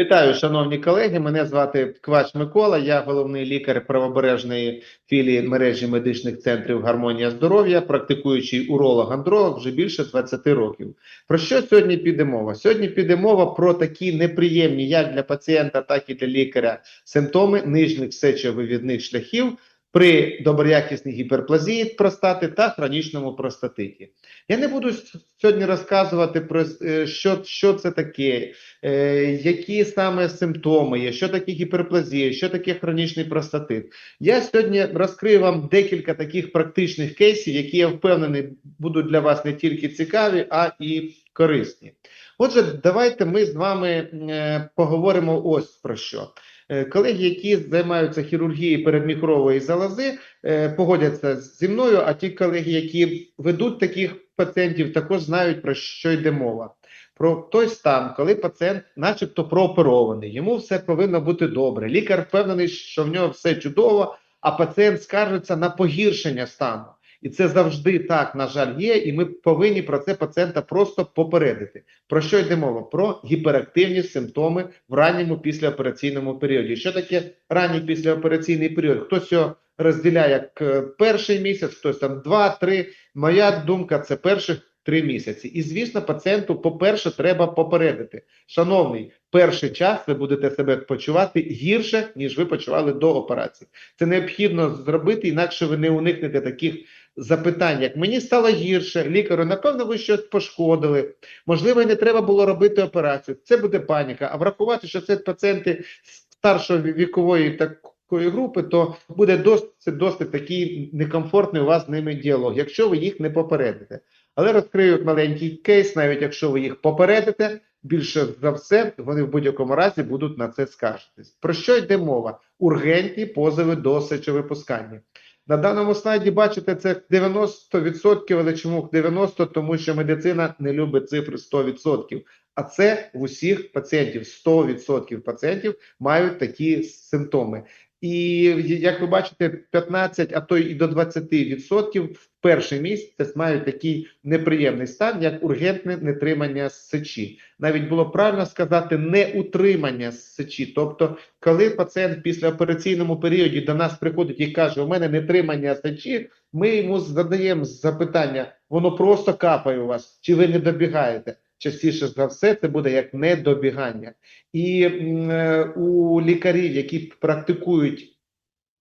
Вітаю, шановні колеги. Мене звати Квач Микола. Я головний лікар правобережної філії мережі медичних центрів Гармонія здоров'я, практикуючий уролог-андролог вже більше 20 років. Про що сьогодні піде мова? Сьогодні піде мова про такі неприємні, як для пацієнта, так і для лікаря, симптоми нижніх сечовивідних шляхів при доброякісній гіперплазії простати та хронічному простатиті. Я не буду сьогодні розказувати про е, що, що це таке, е, які саме симптоми є, що таке гіперплазія, що таке хронічний простатит. Я сьогодні розкрию вам декілька таких практичних кейсів, які я впевнений будуть для вас не тільки цікаві, а і корисні. Отже, давайте ми з вами е, поговоримо ось про що. Е, Колеги, які займаються хірургією передміхрової залози, е, погодяться зі мною, а ті колеги, які ведуть таких пацієнтів, також знають про що йде мова. Про той стан, коли пацієнт, начебто, прооперований, йому все повинно бути добре. Лікар впевнений, що в нього все чудово, а пацієнт скаржиться на погіршення стану. І це завжди так, на жаль, є, і ми повинні про це пацієнта просто попередити. Про що йде мова? Про гіперактивні симптоми в ранньому післяопераційному періоді. Що таке ранній післяопераційний період? Хтось його розділяє як е, перший місяць, хтось там два-три. Моя думка це перших три місяці. І звісно, пацієнту, по-перше, треба попередити. Шановний, перший час ви будете себе почувати гірше, ніж ви почували до операції. Це необхідно зробити, інакше ви не уникнете таких запитань, як мені стало гірше, лікарю, напевно, ви щось пошкодили. Можливо, не треба було робити операцію. Це буде паніка. А врахувати, що це пацієнти старшої вікової такої групи, то буде досить, досить такий некомфортний у вас з ними діалог, якщо ви їх не попередите. Але розкрию маленький кейс, навіть якщо ви їх попередите, більше за все вони в будь-якому разі будуть на це скаржитись. Про що йде мова? Ургентні позови до сечовипускання. На даному слайді бачите, це 90%, але чому 90%? Тому що медицина не любить цифри 100%. А це в усіх пацієнтів 100% пацієнтів мають такі симптоми. І як ви бачите, 15, а то й до 20% в перший місяць мають такий неприємний стан, як ургентне нетримання сечі. Навіть було правильно сказати неутримання сечі. Тобто, коли пацієнт після операційному періоді до нас приходить і каже, у мене нетримання сечі, ми йому задаємо запитання, воно просто капає у вас, чи ви не добігаєте? Частіше за все, це буде як недобігання. І е, у лікарів, які практикують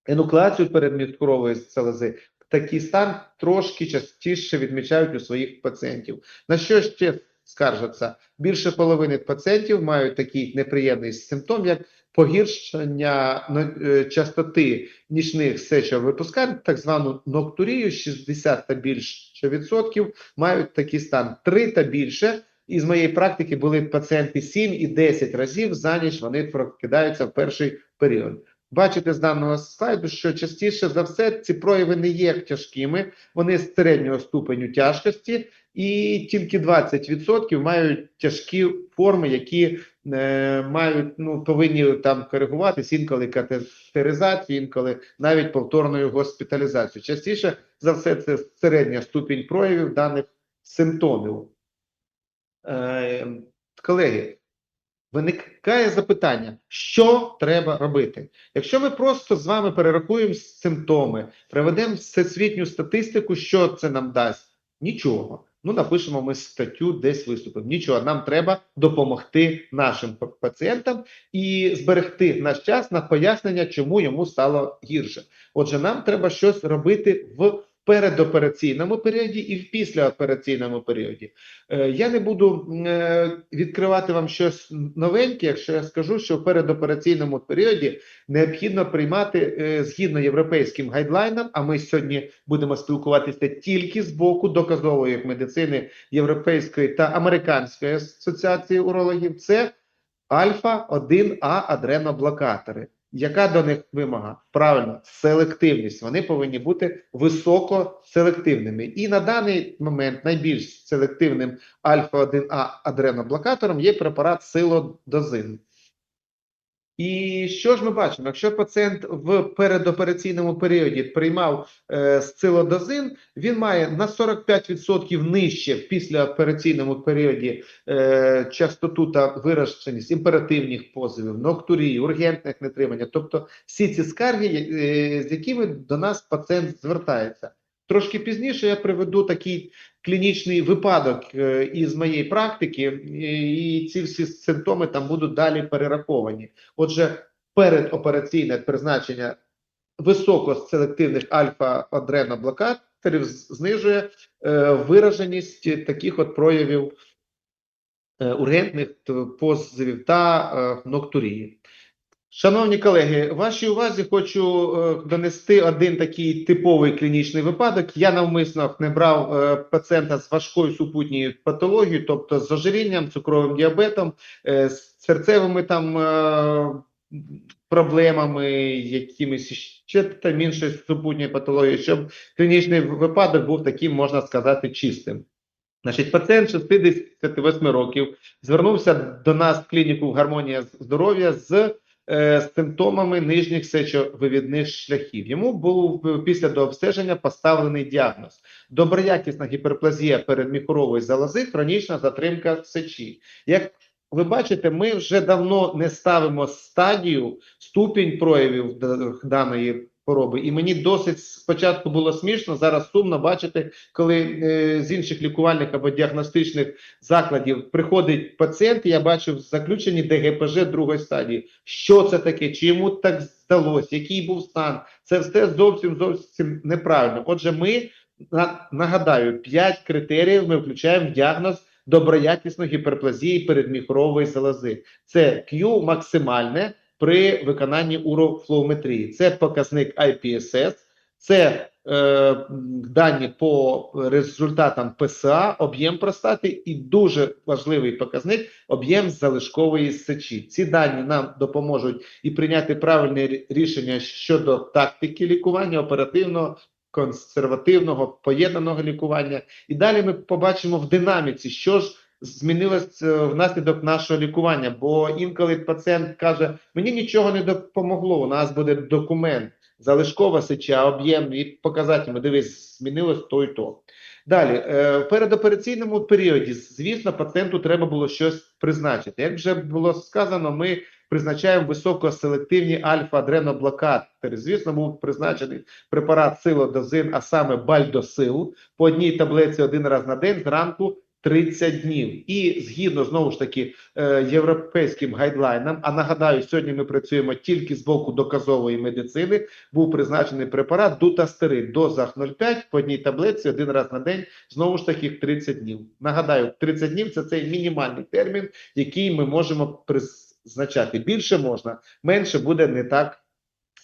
енуклеацію передміткрової залози, такий стан трошки частіше відмічають у своїх пацієнтів. На що ще скаржаться? Більше половини пацієнтів мають такий неприємний симптом, як погіршення е, частоти нічних сечовипускань, так звану ноктурію, 60 та більше відсотків мають такий стан. 3 та більше. І з моєї практики були пацієнти 7 і 10 разів за ніч вони прокидаються в перший період. Бачите з даного слайду, що частіше за все ці прояви не є тяжкими, вони з середнього ступеню тяжкості, і тільки 20% мають тяжкі форми, які е, мають ну повинні там коригуватись інколи катетеризацію, інколи навіть повторною госпіталізацією. Частіше за все, це середня ступінь проявів даних симптомів. Е, колеги, виникає запитання, що треба робити? Якщо ми просто з вами перерахуємо симптоми, приведемо всесвітню статистику, що це нам дасть? Нічого. Ну, напишемо ми статтю, десь виступимо. Нічого, нам треба допомогти нашим пацієнтам і зберегти наш час на пояснення, чому йому стало гірше. Отже, нам треба щось робити в передопераційному періоді і в післяопераційному періоді. Е, Я не буду е, відкривати вам щось новеньке, якщо я скажу, що в передопераційному періоді необхідно приймати е, згідно європейським гайдлайнам. А ми сьогодні будемо спілкуватися тільки з боку доказової медицини Європейської та Американської асоціації урологів. Це альфа-1А адреноблокатори. Яка до них вимога? Правильно, селективність. Вони повинні бути високоселективними. І на даний момент найбільш селективним альфа-1А адреноблокатором є препарат силодозин. І що ж ми бачимо? Якщо пацієнт в передопераційному періоді приймав е, сцилодозин, він має на 45% нижче в післяопераційному періоді е, частоту та вираженість імперативних позовів, ноктурії, ургентних нетримання, тобто всі ці скарги, е, з якими до нас пацієнт звертається. Трошки пізніше я приведу такий клінічний випадок е, із моєї практики, і ці всі симптоми там будуть далі перераховані. Отже, передопераційне призначення високоселективних альфа-адреноблокаторів знижує е, вираженість таких от проявів е, ургентних позовів та ноктурії. Шановні колеги, вашій увазі хочу е, донести один такий типовий клінічний випадок. Я навмисно не брав е, пацієнта з важкою супутньою патологією, тобто з ожирінням, цукровим діабетом, е, з серцевими там е, проблемами, якимись ще там іншою супутньою патологією, щоб клінічний випадок був таким, можна сказати, чистим. Значить, пацієнт 68 років звернувся до нас в клініку Гармонія здоров'я з е, симптомами нижніх сечовивідних шляхів. Йому був після дообстеження поставлений діагноз: доброякісна гіперплазія передміхорової залози, хронічна затримка сечі. Як ви бачите, ми вже давно не ставимо стадію, ступінь проявів даної хвороби. І мені досить спочатку було смішно, зараз сумно бачити, коли е, з інших лікувальних або діагностичних закладів приходить пацієнт, і я бачу в заключенні ДГПЖ другої стадії. Що це таке? Чи йому так здалось? Який був стан? Це все зовсім зовсім неправильно. Отже, ми на- нагадаю, 5 критеріїв ми включаємо в діагноз доброякісної гіперплазії передміхорової залози. Це Q максимальне при виконанні урофлоуметрії. Це показник IPSS, це е, дані по результатам ПСА, об'єм простати і дуже важливий показник об'єм залишкової сечі. Ці дані нам допоможуть і прийняти правильне рішення щодо тактики лікування, оперативного, консервативного, поєднаного лікування. І далі ми побачимо в динаміці, що ж змінилось е, внаслідок нашого лікування. Бо інколи пацієнт каже: мені нічого не допомогло. У нас буде документ, залишкова сеча, об'єм і показати, дивись, змінилось то і то. Далі, е, в передопераційному періоді, звісно, пацієнту треба було щось призначити. Як вже було сказано, ми призначаємо високоселективні альфа-адреноблокатори. Звісно, був призначений препарат силодозин, а саме бальдосил, по одній таблетці один раз на день зранку 30 днів. І згідно знову ж таки е, європейським гайдлайнам, а нагадаю, сьогодні ми працюємо тільки з боку доказової медицини, був призначений препарат дутастерид, дозах 0,5 по одній таблетці один раз на день, знову ж таки 30 днів. Нагадаю, 30 днів це цей мінімальний термін, який ми можемо призначати. Більше можна, менше буде не так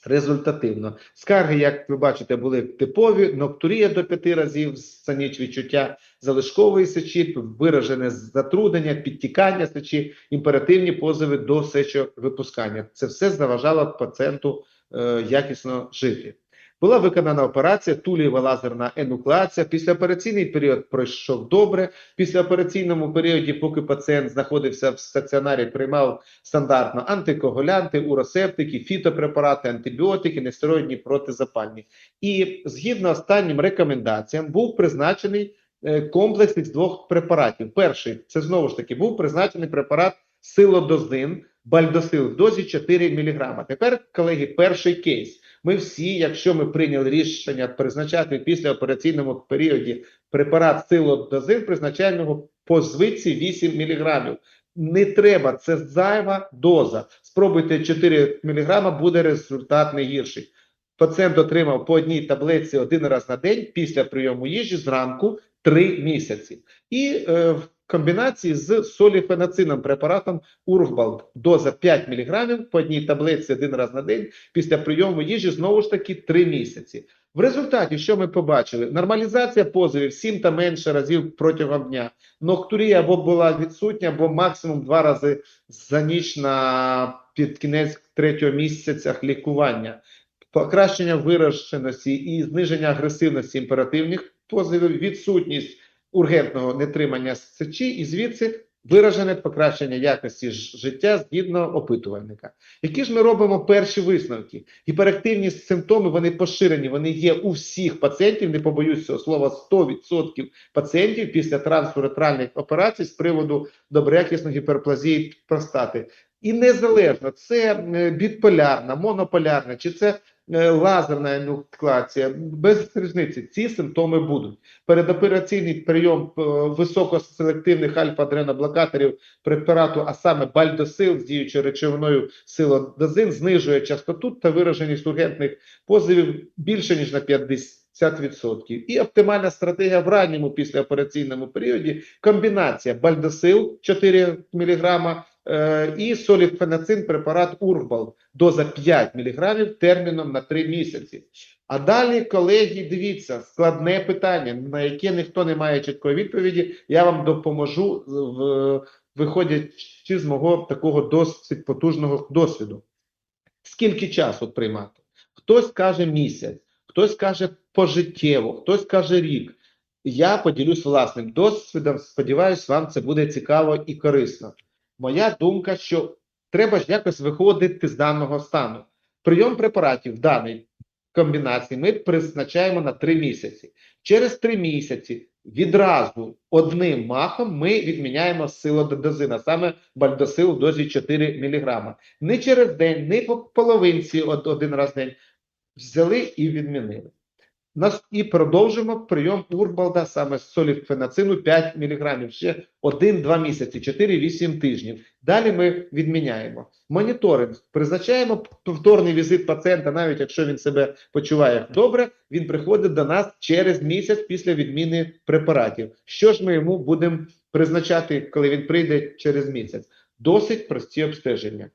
результативно. Скарги, як ви бачите, були типові, ноктурія до п'яти разів за ніч відчуття залишкової сечі, виражене затруднення, підтікання сечі, імперативні позови до сечовипускання. Це все заважало пацієнту е, якісно жити. Була виконана операція, тулієва лазерна енуклеація. Післяопераційний період пройшов добре. Післяопераційному періоді, поки пацієнт знаходився в стаціонарі, приймав стандартно антикоагулянти, уросептики, фітопрепарати, антибіотики, нестероїдні протизапальні. І згідно останнім рекомендаціям був призначений е, комплекс із двох препаратів. Перший це знову ж таки був призначений препарат силодозин, бальдосил в дозі 4 мг. Тепер, колеги, перший кейс. Ми всі, якщо ми прийняли рішення призначати в післяопераційному періоді препарат силодозин, призначаємо по звичці 8 мг. Не треба, це зайва доза. Спробуйте 4 мг, буде результат не гірший. Пацієнт отримав по одній таблетці один раз на день після прийому їжі зранку 3 місяці. І е, комбінації з соліфенацином препаратом Ургбалд доза 5 мг по одній таблетці один раз на день після прийому їжі знову ж таки 3 місяці. В результаті, що ми побачили? Нормалізація позовів 7 та менше разів протягом дня. Ноктурія або була відсутня, або максимум 2 рази за ніч на під кінець третього місяця лікування. Покращення вираженості і зниження агресивності імперативних позовів, відсутність ургентного нетримання сечі, і звідси виражене покращення якості життя згідно опитувальника. Які ж ми робимо перші висновки? Гіперактивні симптоми вони поширені, вони є у всіх пацієнтів, не побоюсь цього слова, 100% пацієнтів після трансуретральних операцій з приводу доброякісної гіперплазії простати. І незалежно, це е, біполярна, монополярна, чи це лазерна енуклація, без різниці, ці симптоми будуть. Передопераційний прийом е, високоселективних альфа-адреноблокаторів препарату, а саме бальдосил з діючою речовиною силодозин, знижує частоту та вираженість ургентних позовів більше ніж на 50%. І оптимальна стратегія в ранньому післяопераційному періоді комбінація бальдосил 4 мг е, і солідфенацин препарат Урбал доза 5 мг терміном на 3 місяці. А далі, колеги, дивіться, складне питання, на яке ніхто не має чіткої відповіді. Я вам допоможу, виходячи з мого такого досить потужного досвіду. Скільки часу приймати? Хтось каже місяць, хтось каже пожиттєво, хтось каже рік. Я поділюсь власним досвідом. Сподіваюсь, вам це буде цікаво і корисно. Моя думка, що треба ж якось виходити з даного стану. Прийом препаратів в даній комбінації ми призначаємо на 3 місяці. Через 3 місяці відразу одним махом ми відміняємо силодозина, саме бальдосил в дозі 4 мг. Не через день, не по половинці один раз в день. Взяли і відмінили. Нас і продовжимо прийом урбалда саме з соліфенацину 5 мг ще 1-2 місяці, 4-8 тижнів. Далі ми відміняємо. Моніторинг. Призначаємо повторний візит пацієнта, навіть якщо він себе почуває добре, він приходить до нас через місяць після відміни препаратів. Що ж ми йому будемо призначати, коли він прийде через місяць? Досить прості обстеження.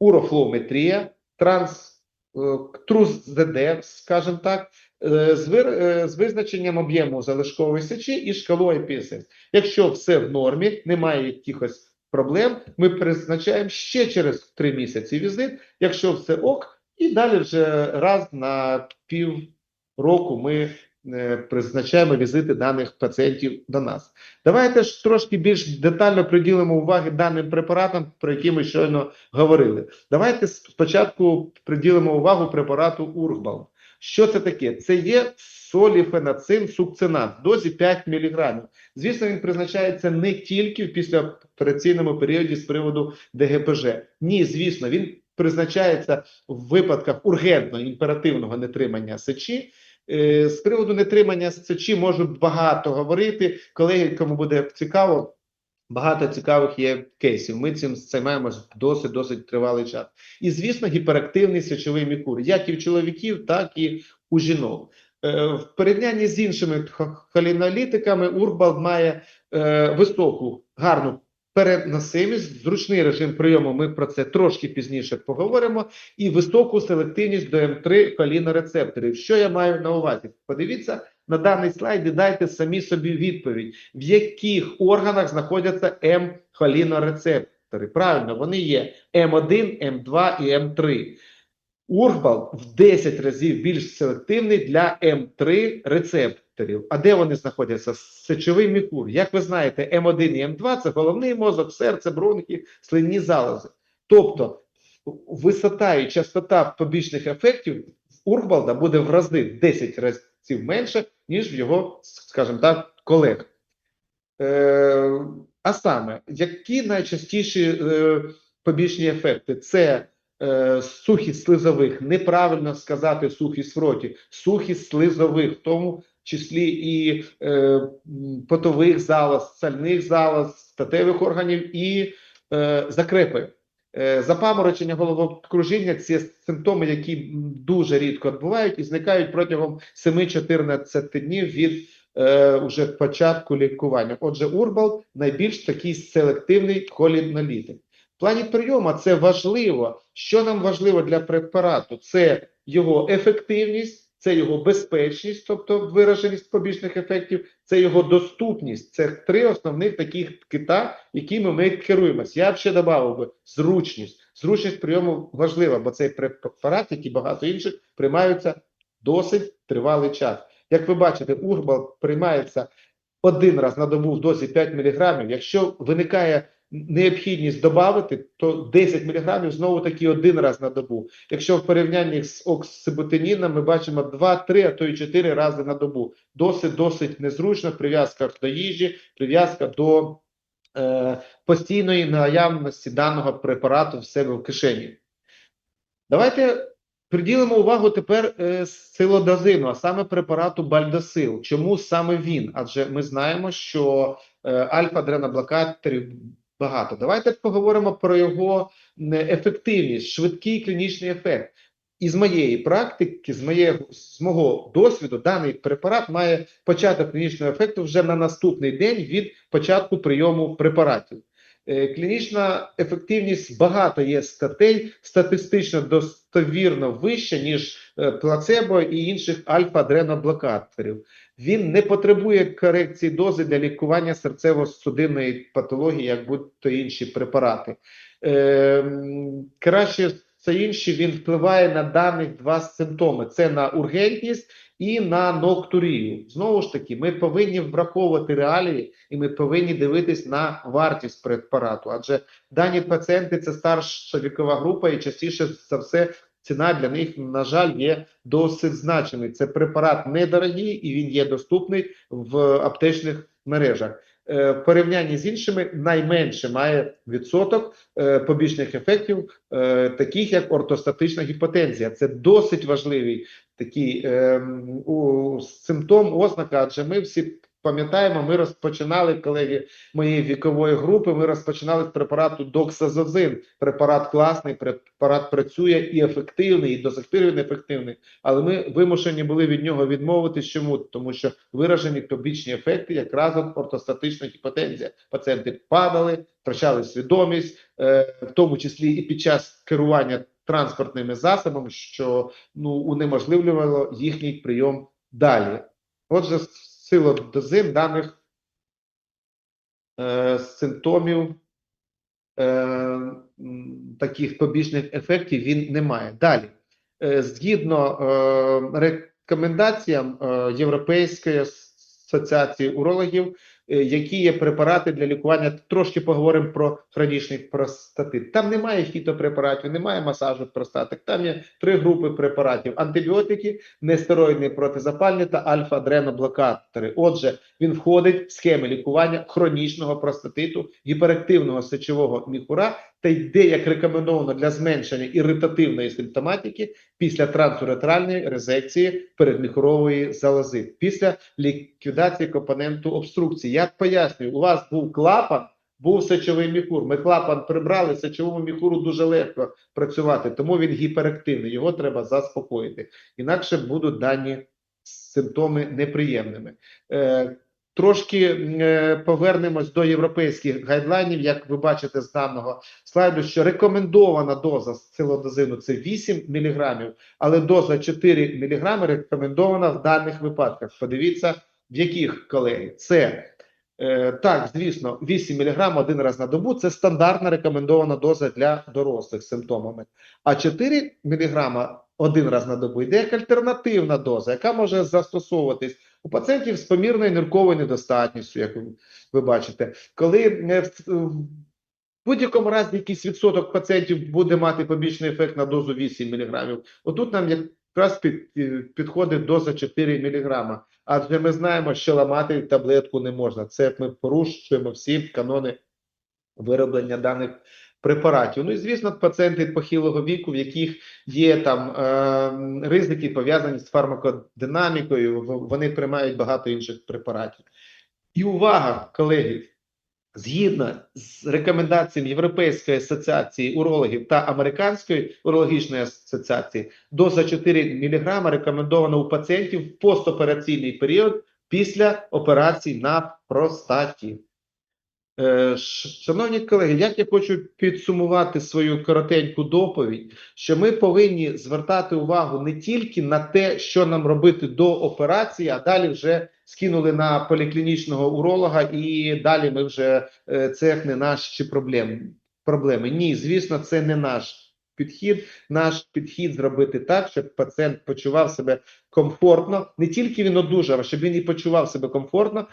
Урофлометрія, транс, е, трус ЗД, скажімо так, з, вир- е, з визначенням об'єму залишкової сечі і шкалою PSS. Якщо все в нормі, немає якихось проблем, ми призначаємо ще через 3 місяці візит, якщо все ок, і далі вже раз на пів року ми е, призначаємо візити даних пацієнтів до нас. Давайте ж трошки більш детально приділимо уваги даним препаратам, про які ми щойно говорили. Давайте спочатку приділимо увагу препарату Урбал. Що це таке? Це є соліфенацин сукцинат в дозі 5 мг. Звісно, він призначається не тільки в післяопераційному періоді з приводу ДГПЖ. Ні, звісно, він призначається в випадках ургентного імперативного нетримання сечі. Е, З приводу нетримання сечі можу багато говорити. Колеги, кому буде цікаво, багато цікавих є кейсів. Ми цим займаємося досить досить тривалий час. І звісно, гіперактивний сечовий мікур, як і в чоловіків, так і у жінок. Е, В порівнянні з іншими х- холінолітиками Урбал має е, високу, гарну переносимість, зручний режим прийому. Ми про це трошки пізніше поговоримо. І високу селективність до М3 холінорецепторів. Що я маю на увазі? Подивіться на даний слайд і дайте самі собі відповідь, в яких органах знаходяться М-холінорецептори. Правильно, вони є М1, М2 і М3. Урбал в 10 разів більш селективний для М3 рецепторів. А де вони знаходяться? Сечовий мікур. Як ви знаєте, М1 і М2 це головний мозок, серце, бронхи, слинні залози. Тобто висота і частота побічних ефектів Урбалда буде в рази в 10 разів менше, ніж в його, скажімо так, колег. Е, а саме, які найчастіші е, побічні ефекти? Це е, сухість слизових, неправильно сказати сухість в роті, сухість слизових, в тому числі і е, потових залоз, сальних залоз, статевих органів і е, закрепи. Е, Запаморочення головокружіння це симптоми, які дуже рідко відбувають і зникають протягом 7-14 днів від е, уже початку лікування. Отже, Урбал найбільш такий селективний холінолітик. В плані прийому це важливо. Що нам важливо для препарату? Це його ефективність, це його безпечність, тобто вираженість побічних ефектів, це його доступність. Це три основних таких кита, якими ми керуємося. Я б ще додав би зручність. Зручність прийому важлива, бо цей препарат, як і багато інших, приймаються досить тривалий час. Як ви бачите, урбал приймається один раз на добу в дозі 5 мг. Якщо виникає необхідність додати, то 10 мг знову таки один раз на добу. Якщо в порівнянні з оксибутиніном ми бачимо 2, 3, а то й 4 рази на добу. Досить досить незручно. Прив'язка до їжі, прив'язка до е, постійної наявності даного препарату в себе в кишені. Давайте приділимо увагу тепер е, силодозину, а саме препарату Бальдосил. Чому саме він? Адже ми знаємо, що е, альфа-адреноблокаторів багато. Давайте поговоримо про його ефективність, швидкий клінічний ефект. Із моєї практики, з моєго з мого досвіду, даний препарат має початок клінічного ефекту вже на наступний день від початку прийому препаратів. Е, Клінічна ефективність багато є статей, статистично достовірно вища, ніж е, плацебо і інших альфа-адреноблокаторів. Він не потребує корекції дози для лікування серцево-судинної патології, як будь-то інші препарати. Е, краще це інші він впливає на даних два симптоми: це на ургентність і на ноктурію. Знову ж таки, ми повинні враховувати реалії, і ми повинні дивитись на вартість препарату. Адже дані пацієнти це старша вікова група, і частіше за все ціна для них, на жаль, є досить значимий. Це препарат недорогий і він є доступний в аптечних мережах. Е, В порівнянні з іншими найменше має відсоток е, побічних ефектів, е, таких як ортостатична гіпотензія. Це досить важливий такий е, симптом, ознака, адже ми всі пам'ятаємо, ми розпочинали, колеги моєї вікової групи, ми розпочинали з препарату доксазозин. Препарат класний, препарат працює і ефективний, і до сих пір він ефективний. Але ми вимушені були від нього відмовитись. Чому? Тому що виражені побічні ефекти, якраз от ортостатична гіпотензія. Пацієнти падали, втрачали свідомість, е, в тому числі і під час керування транспортними засобами, що ну унеможливлювало їхній прийом далі. Отже, силодозин даних е, симптомів е, таких побічних ефектів він не має. Далі, е, згідно е, рекомендаціям е, Європейської асоціації урологів, які є препарати для лікування, трошки поговоримо про хронічний простатит. Там немає фітопрепаратів, немає масажу простатик. Там є три групи препаратів: антибіотики, нестероїдні протизапальні та альфа-адреноблокатори. Отже, він входить в схеми лікування хронічного простатиту, гіперактивного сечового міхура та йде як рекомендовано для зменшення іритативної симптоматики після трансуретральної резекції передміхурової залози, після ліквідації компоненту обструкції. Я пояснюю, у вас був клапан. Був сечовий міхур. Ми клапан прибрали, сечовому міхуру дуже легко працювати, тому він гіперактивний. Його треба заспокоїти. Інакше будуть дані симптоми неприємними. Е, трошки е, повернемось до європейських гайдлайнів. Як ви бачите з даного слайду, що рекомендована доза силодозину це 8 мг, але доза 4 мг рекомендована в даних випадках. Подивіться, в яких колеги це. Е, так, звісно, 8 мг один раз на добу це стандартна рекомендована доза для дорослих з симптомами. А 4 мг один раз на добу йде як альтернативна доза, яка може застосовуватись у пацієнтів з помірною нирковою недостатністю, як ви, бачите, коли е, в, в будь-якому разі якийсь відсоток пацієнтів буде мати побічний ефект на дозу 8 мг. Отут нам якраз під, е, підходить доза 4 мг. Адже ми знаємо, що ламати таблетку не можна. Це ми порушуємо всі канони вироблення даних препаратів. Ну і звісно, пацієнти похилого віку, в яких є там е, ризики пов'язані з фармакодинамікою, вони приймають багато інших препаратів. І увага, колеги! Згідно з рекомендаціями Європейської асоціації урологів та Американської урологічної асоціації, доза 4 мг рекомендована у пацієнтів в постопераційний період після операцій на простаті. Е, Шановні колеги, як я хочу підсумувати свою коротеньку доповідь, що ми повинні звертати увагу не тільки на те, що нам робити до операції, а далі вже скинули на поліклінічного уролога, і далі ми вже е, це не наші проблеми. проблеми. Ні, звісно, це не наш підхід. Наш підхід зробити так, щоб пацієнт почував себе комфортно. Не тільки він одужав, а щоб він і почував себе комфортно,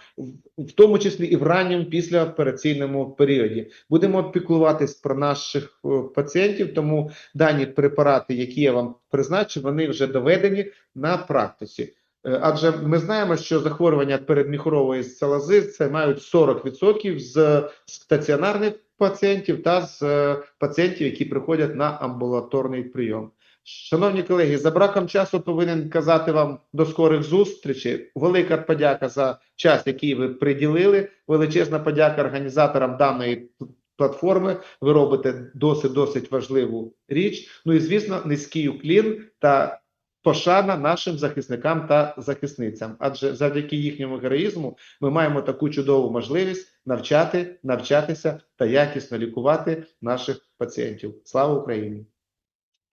в, тому числі і в ранньому післяопераційному періоді. Будемо піклуватись про наших е, пацієнтів, тому дані препарати, які я вам призначив, вони вже доведені на практиці. Е, Адже ми знаємо, що захворювання передміхорової залози це мають 40% з стаціонарних пацієнтів та з е, пацієнтів, які приходять на амбулаторний прийом. Шановні колеги, за браком часу повинен казати вам до скорих зустрічей. Велика подяка за час, який ви приділили. Величезна подяка організаторам даної платформи. Ви робите досить досить важливу річ. Ну і звісно, низький уклін та пошана нашим захисникам та захисницям. Адже завдяки їхньому героїзму ми маємо таку чудову можливість навчати, навчатися та якісно лікувати наших пацієнтів. Слава Україні!